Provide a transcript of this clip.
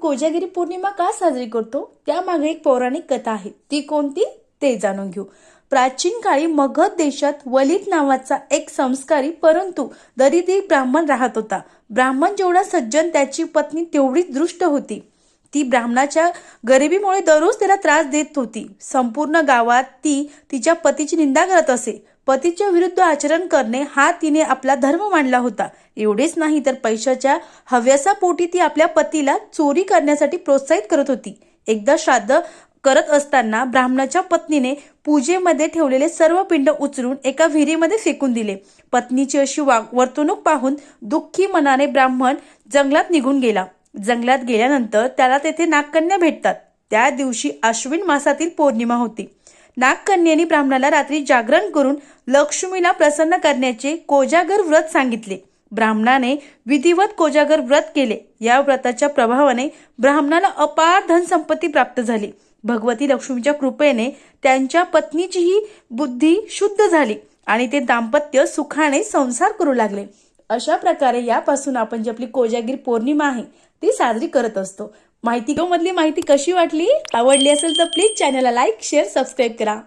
कोजागिरी पौर्णिमा का साजरी करतो? त्यामागे एक पौराणिक कथा आहे. ती कोणती? ते जाणून घेऊ. प्राचीन काळी मगध देशात वलित नावाचा एक संस्कारी परंतु दरिद्री ब्राह्मण राहत होता. ब्राह्मण जेवढा सज्जन त्याची पत्नी तेवढीच दृष्ट होती. ती ब्राह्मणाच्या गरिबीमुळे दररोज त्याला त्रास देत होती. संपूर्ण गावात ती तिच्या पतीची निंदा करत असे. पतीच्या विरुद्ध आचरण करणे हा तिने आपला धर्म मानला होता. एवढेच नाही तर पैशाच्या हव्यासापोटी ती आपल्या पतीला चोरी करण्यासाठी प्रोत्साहित करत होती. एकदा श्राद्ध करत असताना ब्राह्मणाच्या पत्नीने पूजेमध्ये ठेवलेले सर्व पिंड उचलून एका विहिरीमध्ये फेकून दिले. पत्नीची अशी वाग वर्तणूक पाहून दुःखी मनाने ब्राह्मण जंगलात निघून गेला. जंगलात गेल्यानंतर त्याला तेथे नागकन्या भेटतात. त्या दिवशी अश्विन मासातील पौर्णिमा होती. नागकन्याने ब्राह्मणाला रात्री जागरण करून लक्ष्मीला प्रसन्न करण्याचे कोजागर व्रत सांगितले. ब्राह्मणाने विधिवत कोजागर व्रत केले. या व्रताच्या प्रभावाने ब्राह्मणाला अपार धनसंपत्ती प्राप्त झाली. भगवती लक्ष्मीच्या कृपेने त्यांच्या पत्नीचीही बुद्धी शुद्ध झाली आणि ते दाम्पत्य सुखाने संसार करू लागले. अशा प्रकारे यापासून आपण जी आपली कोजागिरी पौर्णिमा आहे ती साजरी करत असतो. माहिती मधली माहिती कशी वाटली? आवडली असेल तर प्लीज चॅनलला लाईक शेअर सबस्क्राईब करा.